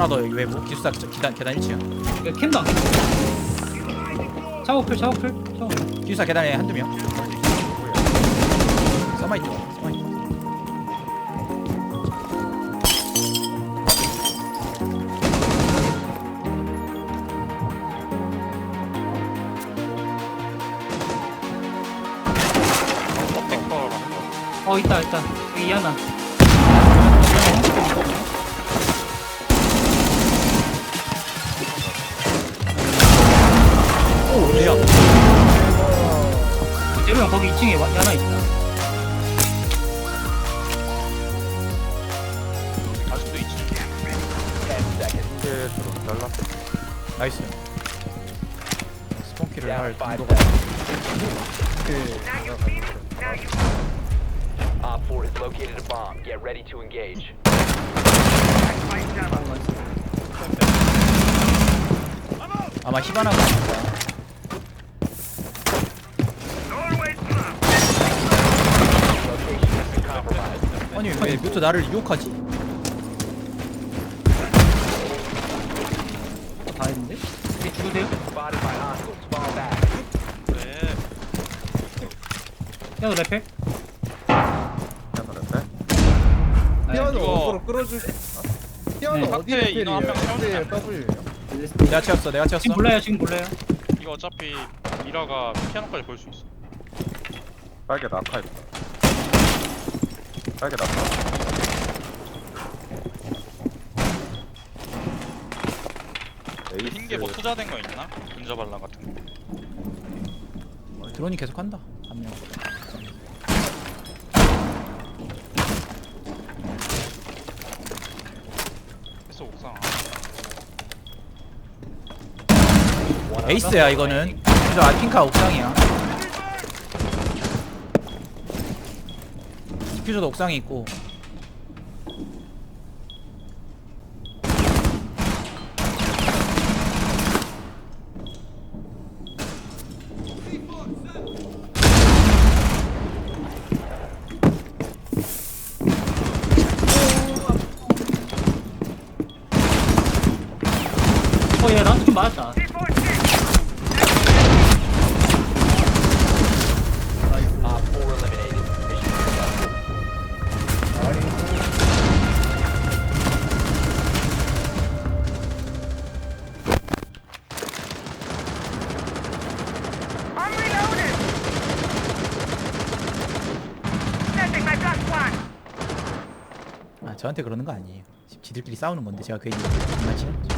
하나 더 여기 외부 기숙사 저- 계단 계단 1층 이거 캠도 안 켜. 샤워풀 샤워풀 샤워풀. 기숙사 계단에 한두 명. 써마 있죠 써마있 어 있다 있다. 여기 하나 거기 2층에 하나 있다 아직도 있지. 이제 들어 잘랐어. 나이스 스폰키를 할 정도가 Op 4 has located a bomb. Get ready to engage. 아마 히바나가 아닐까 아니 왜 뮤트 나를 유혹하지? 다 했는데? 이게 죽으세요? 그래. 야너? 잘랐어. 아, 피아노 이거- 어그로 끌어줄. 피아노 네. 어디 앞에 인원 한명 W예요. 내가 채웠어 내가 채웠어 지금 몰라요 지금 몰라요 이거 어차피 미라가 피아노까지 볼 수 있어. 빨개 낙하 있다. 빨개 낙하. 에이스. 흰게 뭐 투자된 거 있나? 분자 반란 같은 거. 드론이 계속 한다 한명 해서 옥상. 에이스야 이거는 그래서 아 핑카 옥상이야 디퓨저도 옥상에 있고. 어얘 나한테 좀 맞았다 저한테 그러는 거 아니에요. 지들끼리 싸우는 건데 제가 괜히 장난치는 거죠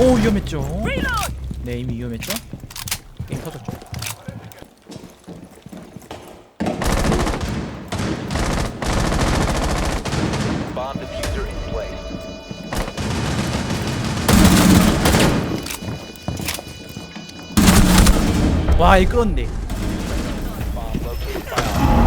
오 위험했죠. 네 이미 위험했죠. 게임 터졌죠. Bomb diffuser in place. 와 이 끌었는데 Bomb located by Op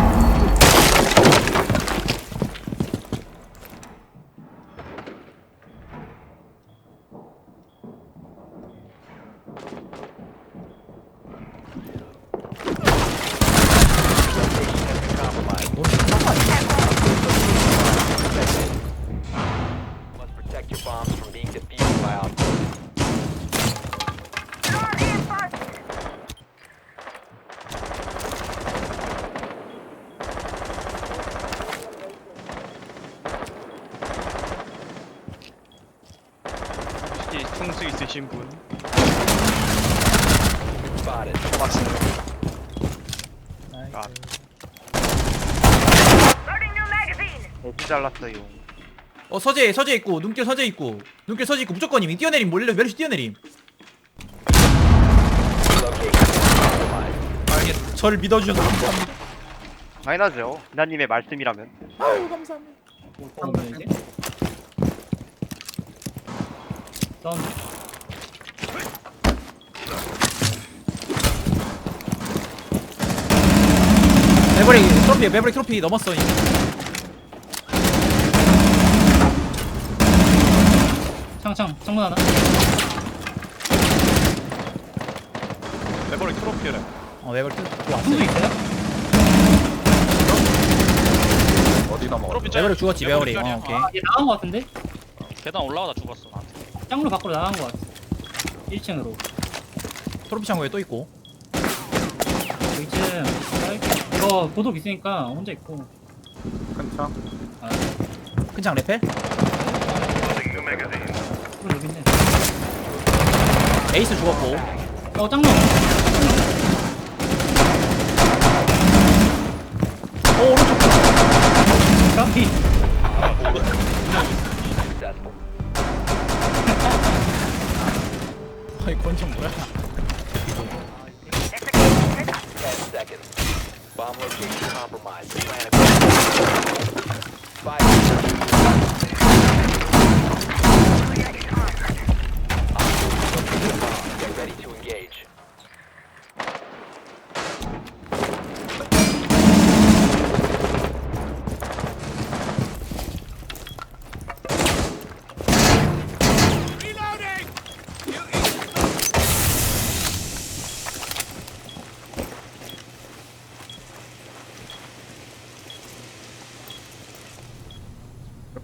Location has been compromised. 너무 심한 거 아니야 Must protect your bombs from being defused by Op 4. Draw reinforcements. 통수 있으신 분? Spotted. 아. Loading new magazine. 어디 잘랐어요? 어 서재 서재 있고 눈길 서재 있고 눈길 서재 있고 무조건임 뛰어내림 몰래 멸시 뛰어내림. 알겠 저를 믿어주셔서 감사합니다 당연하죠. 비나님의 말씀이라면. 아유 감사합니다 다음 매버릭 트로피 매버릭 트로피 넘었어 이미 창 창창 창문 하나 레버리 트로피래. 어 외벌 뜯 좋았어 창도 있어요? 어디다 먹어? 트로피 짤. 외벌이 죽었지 짤이야. 어 오케이 아, 얘 나간 거 같은데? 계단 올라가다 죽었어. 짱으로 밖으로 나간 거 같아. 1층으로. 트로피 창고에 또 있고. 2층 이거 고독 있으니까 혼자 있고. 큰 창? 아. 큰창 레펠? 그럼 여기 있네. 에이스 죽었고. 어 짱놈 오 오른쪽. 까비 아이 권총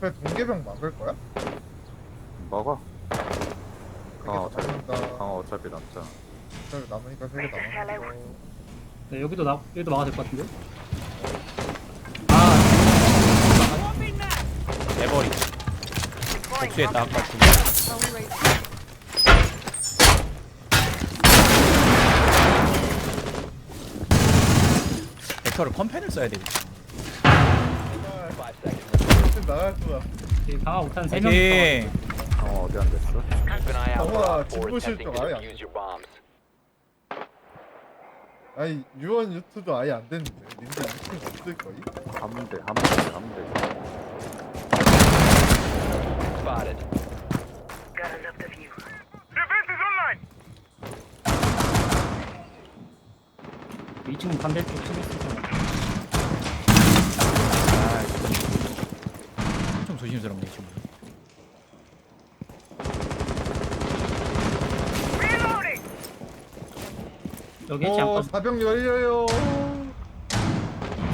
옆에 동계병 막을 거야? 먹어. 어, 어차피, 남는다. 어, 어차피 남자. 어차피 남으니까 되게 남았어. 네, 여기도 나 여기도 막아야 될 것 같은데 아 외벌이 복수했다 아까 죽 벡터를 컴펜을 써야 되겠지 나갈 거야. 강화 못한 3명 오케이 어, 어디 안 됐어? Keep an eye out for 정말 Op 4 진보 attempting to 실종 아예 안 defuse your bombs. 아니 유언 유튜도 아예 안 됐는데. 님들 유튜브 없을 거이? 가면 돼, 가면 돼, 가면 돼. Spotted. Gotta love the view. Defense is online! 2층 반대쪽 치고 있어 좀 조심스럽네 지금! 여기 어 빠져 사병 열려요.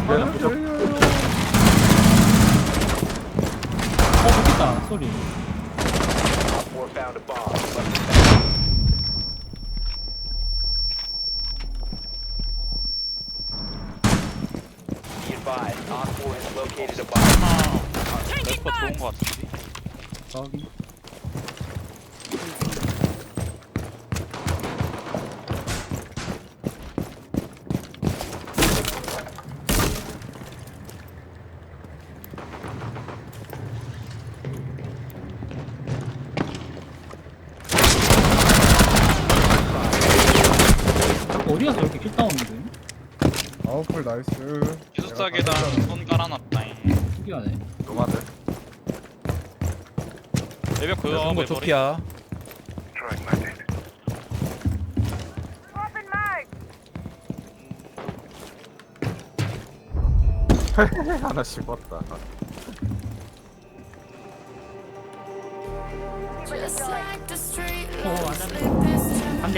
사병 열려요. 어 좋겠다 소리 Op 4 found a bomb. Must defend. Be advised, Op 4 has located a bomb. 레버 좋은 거 같은데. 저기 자꾸 어디 가서 이렇게 킬 따오는 거야? 아웃풀 나이스. 기숙사 내가 계단 가져가는 손 깔아놨다잉. 특이하네 노마드? 레벨 그거. 조피아 Swapping mag! 하나 씹었다. 어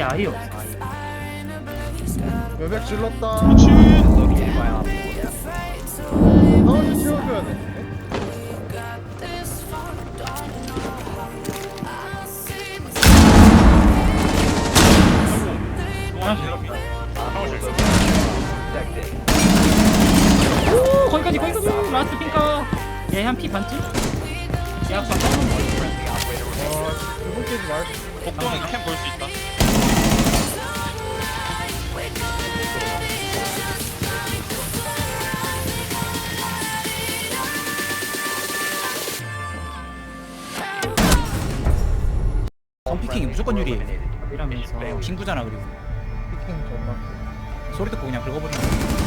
아예 없어 아예 몇백 질렀다. By 한피 반쯤? 얘 아까 깜짝 놀랐어 Friendly operator remaining. 와 두분 깨지 말고. 복도는 캠볼 수 있다. 선피킹이 무조건 유리해. 이러면서 친구잖아 그리고 피킹 존나. 소리 듣고 그냥 긁어버리는 거야